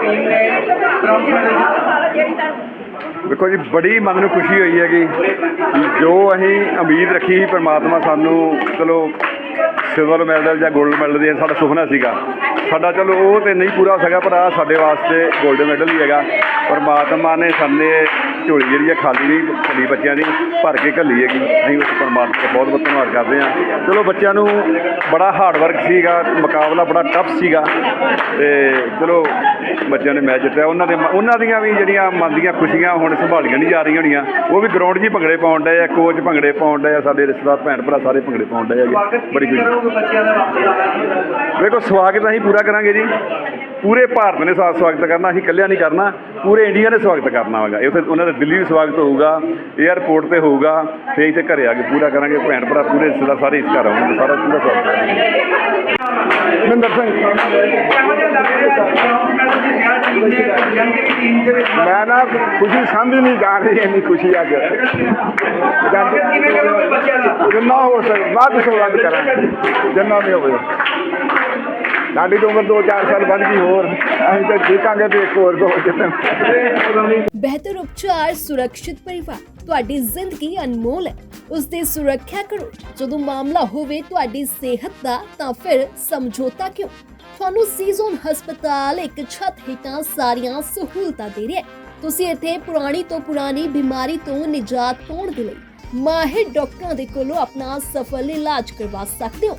Team ਨੇ bronze medal ਜੀ, ਬੜੀ ਮਨ ਨੂੰ ਖੁਸ਼ੀ ਹੋਈ ਹੈਗੀ ਜੋ ਅਸੀਂ ਉਮੀਦ ਰੱਖੀ ਸੀ ਪਰਮਾਤਮਾ ਸਾਨੂੰ, ਚਲੋ ਸਿਲਵਰ ਮੈਡਲ ਜਾਂ 골ਡ ਮੈਡਲ ਦੇ ਸਾਡਾ ਸੁਪਨਾ ਸੀਗਾ। ਸਾਡਾ ਚਲੋ, ਉਹ ਤੇ ਨਹੀਂ ਪੂਰਾ ਹੋ ਸਕਿਆ, ਪਰ ਆ ਸਾਡੇ ਵਾਸਤੇ 골ਡ ਮੈਡਲ ਹੀ ਹੈਗਾ। ਪਰਮਾਤਮਾ ਨੇ ਸਾਡੇ ਝੋਲੀ ਜਿਹੜੀ ਆ ਖਾਲੀ ਨਹੀਂ ਭੱਲੀ ਬੱਚਿਆਂ ਦੀ, ਭਰ ਕੇ ਘੱਲੀ ਹੈਗੀ। ਅਸੀਂ ਉਸ ਪਰਮਾਤਮਾ ਦਾ ਬਹੁਤ ਬਹੁਤ ਧੰਨਵਾਦ ਕਰਦੇ ਹਾਂ। ਚਲੋ ਬੱਚਿਆਂ ਨੂੰ ਬੜਾ ਹਾਰਡ ਵਰਕ ਸੀਗਾ, ਮੁਕਾਬਲਾ ਬੜਾ ਟਫ ਸੀਗਾ। ਤੇ ਚਲੋ ਬੱਚਿਆਂ ਨੇ ਮੈਚ ਜਿੱਤਿਆ। ਉਹਨਾਂ ਦੇ ਉਹਨਾਂ ਦੀਆਂ ਵੀ ਜਿਹੜੀਆਂ ਮਨ ਦੀਆਂ ਖੁਸ਼ੀਆਂ ਹੁਣ ਸੰਭਾਲੀਆਂ ਨਹੀਂ ਜਾ ਰਹੀਆਂ ਹੋਣੀਆਂ। ਉਹ ਵੀ ਗਰਾਊਂਡ 'ਚ ਹੀ ਭੰਗੜੇ ਪਾਉਣ ਡਏ ਆ ਕੋਚ ਭੰਗੜੇ ਪਾਉਣ ਡਏ ਆ, ਸਾਡੇ ਰਿਸ਼ਤੇਦਾਰ, ਭੈਣ ਭਰਾ ਸਾਰੇ ਭੰਗੜੇ ਪਾਉਣ ਡਏ ਆ ਬੜੀ ਖੁਸ਼ੀ। ਕਰੋਗੇ ਵੇਖੋ ਸਵਾਗਤ ਅਸੀਂ ਪੂਰਾ ਕਰਾਂਗੇ ਜੀ। ਪੂਰੇ ਭਾਰਤ ਨੇ ਸਾ ਸਵਾਗਤ ਕਰਨਾ, ਅਸੀਂ ਇਕੱਲਿਆਂ ਨਹੀਂ ਕਰਨਾ, ਪੂਰੇ ਇੰਡੀਆ ਨੇ ਸਵਾਗਤ ਕਰਨਾ ਹੋਗਾ। ਉੱਥੇ ਉਹਨਾਂ ਦੇ ਦਿੱਲੀ ਵੀ ਸਵਾਗਤ ਹੋਊਗਾ 에ਅਰਪੋਰਟ ਤੇ ਹੋਊਗਾ, ਤੇ ਇੱਥੇ ਘਰੇ ਆ ਕੇ ਪੂਰਾ ਕਰਾਂਗੇ, ਭੈਣ ਭਰਾ ਪੂਰੇ ਰਿਸ਼ਤੇਦਾਰ ਸਾਰੇ ਇਸ ਘਰ ਆਉਣਗੇ, ਸਾਰਾ ਪੂਰਾ ਸਵਾਗਤ ਕਰਾਂਗੇ ਮਹਿੰਦਰ ਸਿੰਘ। ਮੈਂ ਨਾ ਖੁਸ਼ੀ ਸਮਝ ਨਹੀਂ ਜਾ ਰਹੀ, ਇੰਨੀ ਖੁਸ਼ੀ ਅੱਜ। ਸਵਾਗਤ ਜਿੰਨਾ ਹੋ ਸਕਦਾ ਵੱਧ ਤੋਂ ਵੱਧ ਕਰਾਂਗੇ, ਜਿੰਨਾ ਵੀ ਹੋਵੇ। ਸਾਡੀ ਤਾਂ ਉਮਰ 2-4 ਸਾਲ ਵੱਧ ਗਈ, ਹੋਰ ਅਸੀਂ ਤਾਂ ਦੇਖਾਂਗੇ ਤੇ ਇੱਕ ਹੋਰ ਦੋ ਜਿੱਤਣ ਬਿਹਤਰ ਉਪਚਾਰ ਸੁਰੱਖਿਅਤ ਪਰਿਵਾਰ, ਤੁਹਾਡੀ ਜ਼ਿੰਦਗੀ ਅਨਮੋਲ ਹੈ। ਉਸ ਦੀ ਸੁਰੱਖਿਆ ਕਰੋ। ਜਦੋਂ ਮਾਮਲਾ ਹੋਵੇ ਤੁਹਾਡੀ ਸਿਹਤ ਦਾ, ਤਾਂ ਫਿਰ ਸਮਝੌਤਾ ਕਿਉਂ? ਤੁਹਾਨੂੰ ਸੀਜ਼ਨ ਹਸਪਤਾਲ ਇੱਕ ਛੱਤ ਹੇਠਾਂ ਸਾਰੀਆਂ ਸਹੂਲਤਾਂ ਦੇ ਰਿਹਾ ਤੁਸੀਂ ਇੱਥੇ ਪੁਰਾਣੀ ਤੋਂ ਪੁਰਾਣੀ ਬਿਮਾਰੀ ਤੋਂ ਨਿਜਾਤ ਪਾਉਣ ਦੇ ਲਈ ਮਾਹਿਰ ਡਾਕਟਰਾਂ ਦੇ ਕੋਲੋਂ ਆਪਣਾ ਸਫਲ ਇਲਾਜ ਕਰਵਾ ਸਕਦੇ ਹੋ।